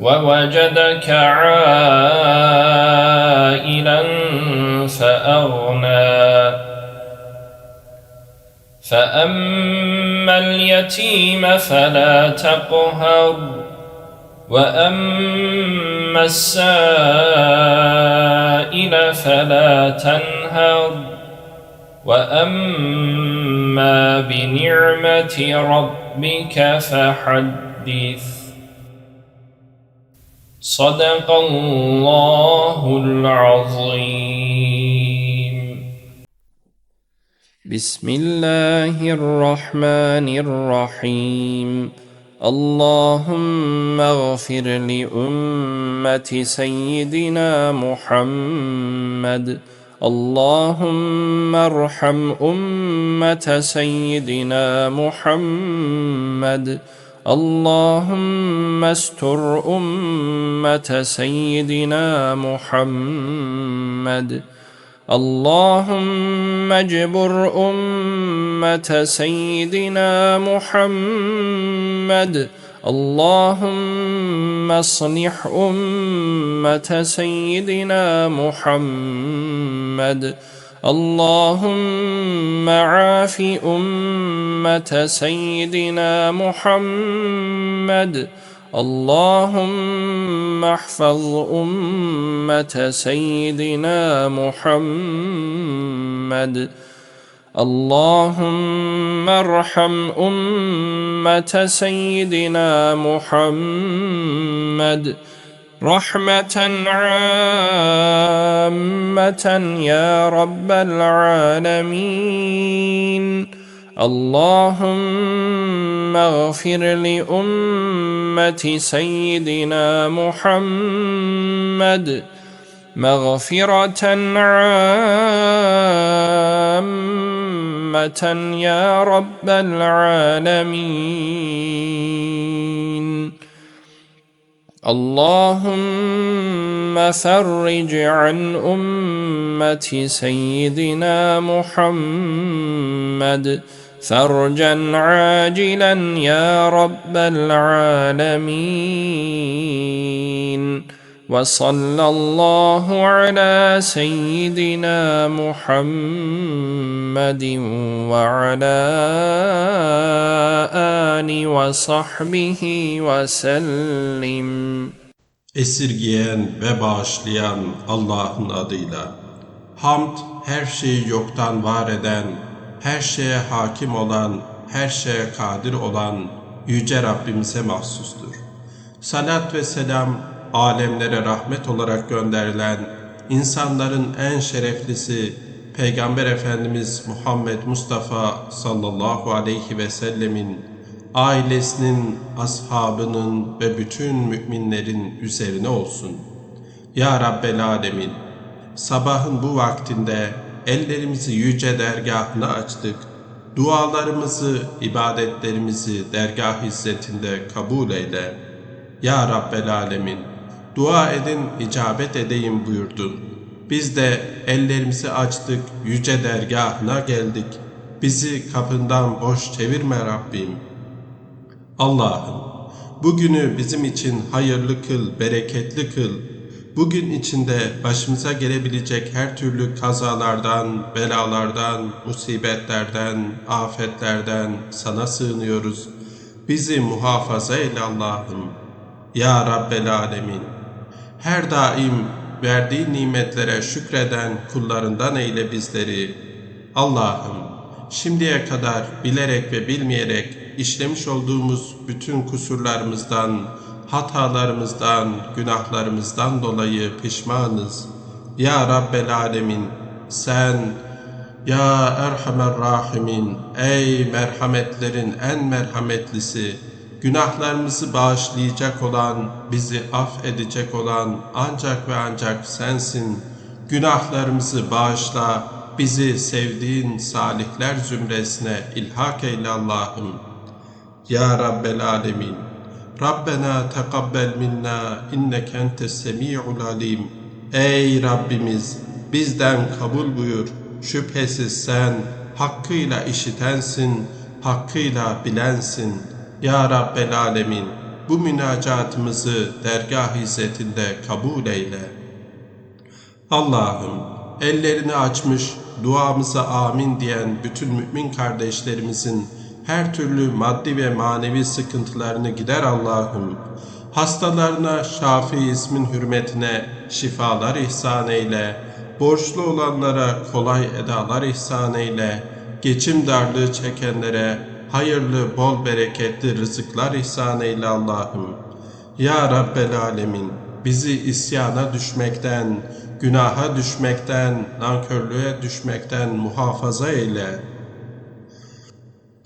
ووجدك عائلا فأغنى. فأما اليتيم فلا تقهر وأما السائل فلا تنهر وأما بنعمة ربك فحدث. صدق الله العظيم. بسم الله الرحمن الرحيم. اللهم اغفر لأمة سيدنا محمد. اللهم ارحم أمة سيدنا محمد. اللهم استر أمة سيدنا محمد اللهم اجبر أمة سيدنا محمد اللهم اصلح أمة سيدنا محمد اللهم عاف أمة سيدنا محمد. اللهم احفظ أمة سيدنا محمد. اللهم ارحم أمة سيدنا محمد. رحمة عامة يا رب العالمين. اللهم اغفر لأمة سيدنا محمد مغفرة عامة يا رب العالمين. اللهم فرج عن أمة سيدنا محمد فرجا عاجلا يا رب العالمين. وصلى الله على سيدنا محمد وعلى آله وصحبه وسلم Esirgiyen ve bağışlayan Allah'ın adıyla. Hamd her şeyi yoktan var eden, her şeye hakim olan, her şeye kadir olan Yüce Rabbimize mahsustur. Salat ve selam alemlere rahmet olarak gönderilen insanların en şereflisi Peygamber Efendimiz Muhammed Mustafa sallallahu aleyhi ve sellemin ailesinin, ashabının ve bütün müminlerin üzerine olsun. Ya Rabbel Alemin, sabahın bu vaktinde ellerimizi yüce dergahına açtık. Dualarımızı, ibadetlerimizi dergah hizmetinde kabul eyle. Ya Rabbel Alemin, dua edin, icabet edeyim buyurdun. Biz de ellerimizi açtık, yüce dergahına geldik. Bizi kapından boş çevirme Rabbim.'' Allah'ım bugünü bizim için hayırlı kıl, bereketli kıl. Bugün içinde başımıza gelebilecek her türlü kazalardan, belalardan, musibetlerden, afetlerden sana sığınıyoruz. Bizi muhafaza eyle Allah'ım. Ya Rabbel Alemin. Her daim verdiği nimetlere şükreden kullarından eyle bizleri. Allah'ım şimdiye kadar bilerek ve bilmeyerek işlemiş olduğumuz bütün kusurlarımızdan, hatalarımızdan, günahlarımızdan dolayı pişmanız. Ya Rabbel Alemin sen ya Erhamer Rahimin ey merhametlerin en merhametlisi günahlarımızı bağışlayacak olan, bizi affedecek olan ancak ve ancak sensin. Günahlarımızı bağışla, bizi sevdiğin salihler zümresine ilhak eyle Allah'ım. Ya Rabbel Alemin. Rabbena tekabbel minna inneke entes semi'ul alim. Ey Rabbimiz bizden kabul buyur. Şüphesiz sen hakkıyla işitensin, hakkıyla bilensin. Ya Rabbel Alemin bu münacatımızı dergah izzetinde kabul eyle. Allah'ım ellerini açmış duamıza amin diyen bütün mümin kardeşlerimizin her türlü maddi ve manevi sıkıntılarını gider Allah'ım. Hastalarına Şafi ismin hürmetine şifalar ihsan eyle. Borçlu olanlara kolay edalar ihsan eyle. Geçim darlığı çekenlere hayırlı, bol bereketli rızıklar ihsan eyle Allah'ım. Ya Rabbel Alemin bizi isyana düşmekten, günaha düşmekten, nankörlüğe düşmekten muhafaza eyle.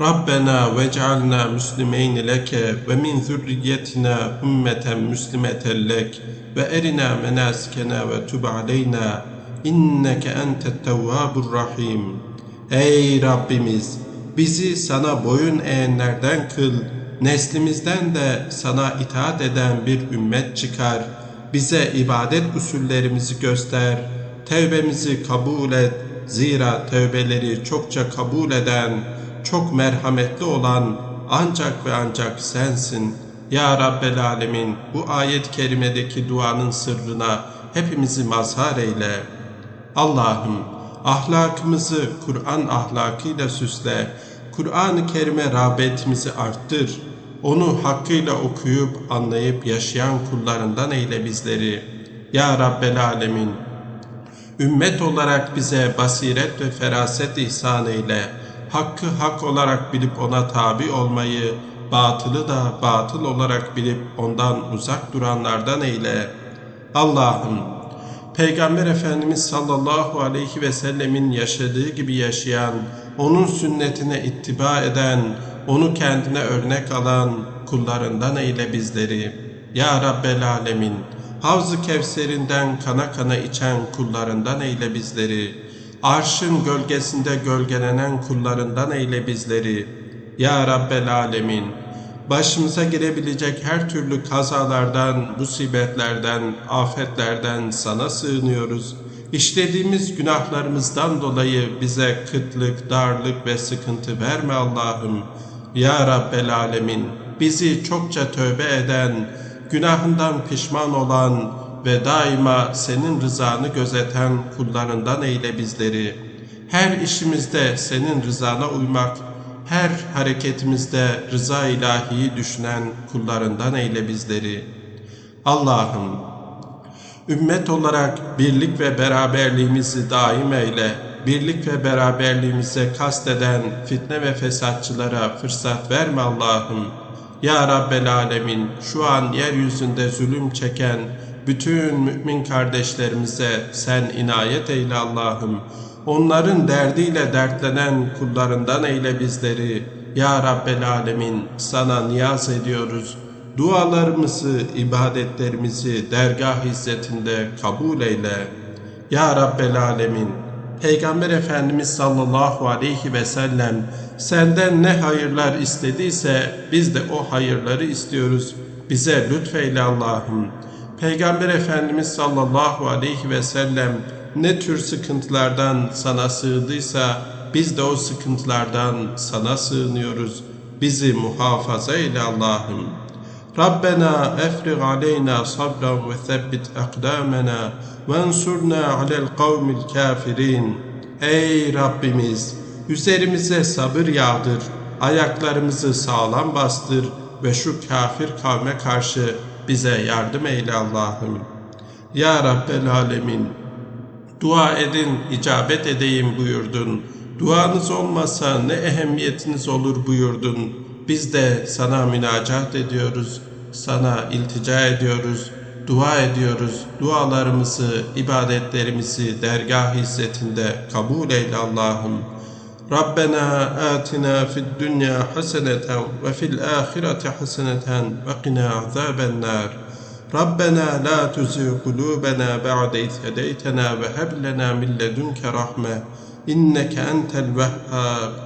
Rabbena vec'alna müslimeyni leke ve min zürriyetina ümmeten müslimeten lek ve erina menasikena ve tub aleyna inneke entet tevvabur rahim. Ey Rabbimiz bizi sana boyun eğenlerden kıl, neslimizden de sana itaat eden bir ümmet çıkar. Bize ibadet usullerimizi göster, tevbemizi kabul et. Zira tevbeleri çokça kabul eden, çok merhametli olan ancak ve ancak sensin. Ya Rabbel Alemin bu ayet-i kerimedeki duanın sırrına hepimizi mazhar eyle. Allah'ım ahlakımızı Kur'an ahlakıyla süsle. Kur'an-ı Kerim'e rağbetimizi arttır. Onu hakkıyla okuyup anlayıp yaşayan kullarından eyle bizleri. Ya Rabbel Alemin Ümmet olarak bize basiret ve feraset ihsan eyle. Hakkı hak olarak bilip ona tabi olmayı, batılı da batıl olarak bilip ondan uzak duranlardan eyle. Allah'ım, Peygamber Efendimiz sallallahu aleyhi ve sellemin yaşadığı gibi yaşayan, onun sünnetine ittiba eden, onu kendine örnek alan kullarından eyle bizleri. Ya Rabbel Alemin, Havz-ı Kevser'inden kana kana içen kullarından eyle bizleri. Arşın gölgesinde gölgelenen kullarından eyle bizleri. Ya Rabbel Alemin, başımıza gelebilecek her türlü kazalardan, musibetlerden, afetlerden sana sığınıyoruz. İşlediğimiz günahlarımızdan dolayı bize kıtlık, darlık ve sıkıntı verme Allah'ım. Ya Rabbel Alemin, bizi çokça tövbe eden, günahından pişman olan ve daima senin rızanı gözeten kullarından eyle bizleri. Her işimizde senin rızana uymak, her hareketimizde rıza ilahiyi düşünen kullarından eyle bizleri. Allah'ım, ümmet olarak birlik ve beraberliğimizi daim eyle. Birlik ve beraberliğimize kasteden fitne ve fesatçılara fırsat verme Allah'ım. Ya Rabbel Alemin şu an yeryüzünde zulüm çeken bütün mümin kardeşlerimize sen inayet eyle Allah'ım. Onların derdiyle dertlenen kullarından eyle bizleri. Ya Rabbel Alemin sana niyaz ediyoruz. Dualarımızı, ibadetlerimizi dergah hizmetinde kabul eyle. Ya Rabbel Alemin Peygamber Efendimiz sallallahu aleyhi ve sellem senden ne hayırlar istediyse biz de o hayırları istiyoruz. Bize lütfeyle Allah'ım. Peygamber Efendimiz sallallahu aleyhi ve sellem ne tür sıkıntılardan sana sığdıysa biz de o sıkıntılardan sana sığınıyoruz. Bizi muhafaza eyle Allah'ım. Rabbena efrig aleyna sabran ve thebbit akdamena ve ensurna alel kavmil kafirin. Ey Rabbimiz! Üzerimize sabır yağdır, ayaklarımızı sağlam bastır ve şu kafir kavme karşı bize yardım eyle Allah'ım. Ya Rabbel Alemin! Dua edin, icabet edeyim buyurdun. Duanız olmasa ne ehemmiyetiniz olur buyurdun. Biz de sana münacat ediyoruz sana iltica ediyoruz, dua ediyoruz. Dualarımızı, ibadetlerimizi dergah hizmetinde kabul eyle Allah'ım. Rabbena atina fid dunya haseneten ve fil ahireti haseneten ve qina azaben nar. Rabbena la tuzi kulubena ba'de iz hedeytena ve heb lena min ledunke rahme inneke entel vehhab.